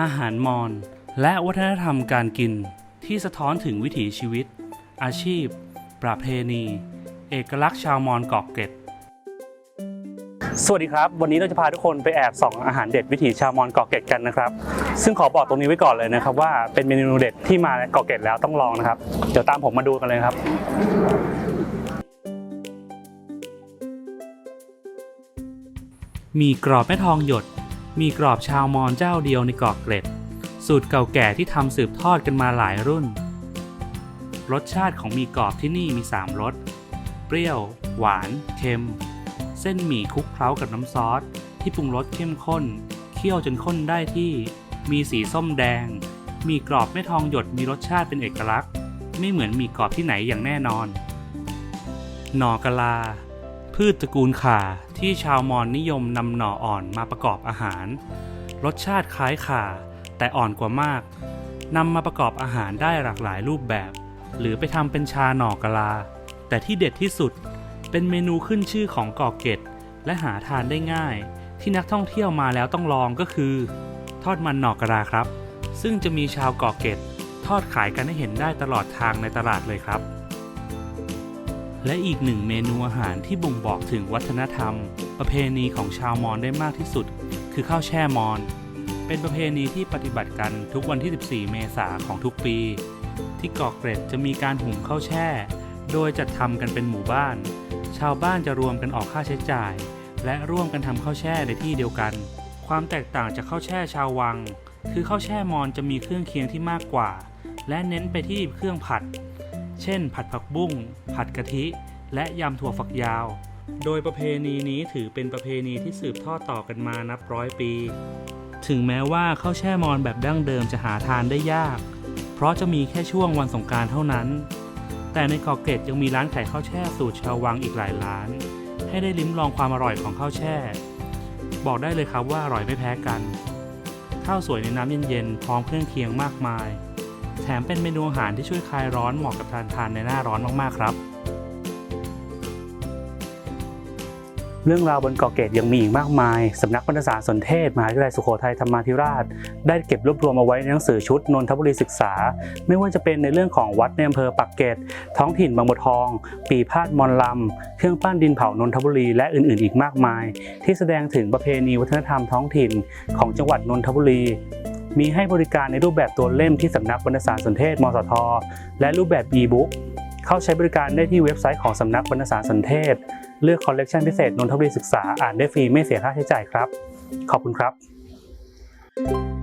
อาหารมอญและวัฒนธรรมการกินที่สะท้อนถึงวิถีชีวิต อาชีพ ประเพณี เอกลักษณ์ชาวมอญเกาะเกร็ดสวัสดีครับ วันนี้เราจะพาทุกคนไปแอบส่องอาหารเด็ดวิถีชาวมอญเกาะเกร็ดกันนะครับ ซึ่งขอบอกตรงนี้ไว้ก่อนเลยนะครับว่าเป็นเมนูเด็ดที่มาเกาะเกร็ดแล้วต้องลองนะครับ เดี๋ยวตามผมมาดูกันเลยครับ มีกรอบแม่ทองหยด มีกรอบชาวมอญเจ้าเดียวในเกาะเกร็ด สูตรเก่าแก่ที่ทำสืบทอดกันมาหลายรุ่น รสชาติของมีกรอบที่นี่มี 3รส เปรี้ยว หวาน เค็ม เส้นหมี่คลุกเคล้ากับน้ำซอส ที่ปรุงรสเข้มข้น เคี่ยวจนข้นได้ที่ มีสีส้มแดง มีกรอบแม่ทองหยดมีรสชาติเป็นเอกลักษณ์ ไม่เหมือนมีกรอบที่ไหนอย่างแน่นอน หนอกะลา พืชตระกูลข่าที่ชาวมอญนิยมนำหน่ออ่อนมาประกอบอาหาร รสชาติคล้ายข่า แต่อ่อนกว่ามากนำมาประกอบอาหารได้หลากหลายรูปแบบ หรือไปทำเป็นชาหน่อกะลา แต่ที่เด็ดที่สุดเป็นเมนูขึ้นชื่อของเกาะเกร็ดและหาทานได้ง่าย ที่นักท่องเที่ยวมาแล้วต้องลองก็คือ ทอดมันหน่อกะลาครับ ซึ่งจะมีชาวเกาะเกร็ดทอดขายกันให้เห็นได้ตลอดทางในตลาดเลยครับ และอีกหนึ่งเมนูอาหารที่บ่งบอกถึงวัฒนธรรม ประเพณีของชาวมอญได้มากที่สุด คือข้าวแช่มอญเป็นประเพณีที่ปฏิบัติกันทุกวันที่ 14 เมษายนของทุกปี ที่เกาะเกร็ดจะมีการหุงข้าวแช่ โดยจัดทำกันเป็นหมู่บ้าน ชาวบ้านจะรวมกันออกค่าใช้จ่าย และร่วมกันทำข้าวแช่ในที่เดียวกัน ความแตกต่างจากข้าวแช่ชาววัง คือข้าวแช่มอญจะมีเครื่องเคียงที่มากกว่า และเน้นไปที่เครื่องผัด เช่น ผัดผักบุ้ง ผัดกะทิ และยำถั่วฝักยาว โดยประเพณีนี้ถือเป็นประเพณีที่สืบทอดต่อกันมานับร้อยปี ถึงแม้ว่าข้าวแช่มอญแบบดั้งเดิมจะหาทานได้ยาก เพราะจะมีแค่ช่วงวันสงการเท่านั้น แต่ในเกาะเกร็ดยังมีร้านขายข้าวแช่สูตรชาววังอีกหลายร้าน ให้ได้ลิ้มลองความอร่อยของข้าวแช่ บอกได้เลยครับว่าอร่อยไม่แพ้กันข้าวสวยในน้ำเย็นๆพร้อมเครื่องเคียงมากมาย แถมเป็นเมนูอาหารที่ช่วยคลายร้อนเหมาะกับทานทานในหน้าร้อนมากๆครับ เรื่องราวบนเกาะเกร็ดยังมีอีกมากมาย สำนักพันาศาสตร์สนเทศมหาวิทยาลัยสุโขทัยธรรมาธิราช ได้เก็บรวบรวมเอาไว้ในหนังสือชุดนนทบุรีศึกษา ไม่ว่าจะเป็นในเรื่องของวัดในอำเภอปักเกร็ดท้องถิ่นบางบัวทอง ปีพาดมอนลำ เครื่องปั้นดินเผานนทบุรีและอื่นๆ อีกมากมาย ที่แสดงถึงประเพณีวัฒนธรรมท้องถิ่นของจังหวัดนนทบุรี มีให้บริการในรูปแบบตัวเล่มที่สำนักวรรณสารสนเทศ มสท และรูปแบบ e-book เข้าใช้บริการได้ที่เว็บไซต์ของสำนักวรรณสารสนเทศ เลือกคอลเลกชันพิเศษนนทบุรีศึกษาอ่านได้ฟรีไม่เสียค่าใช้จ่ายครับ ขอบคุณครับ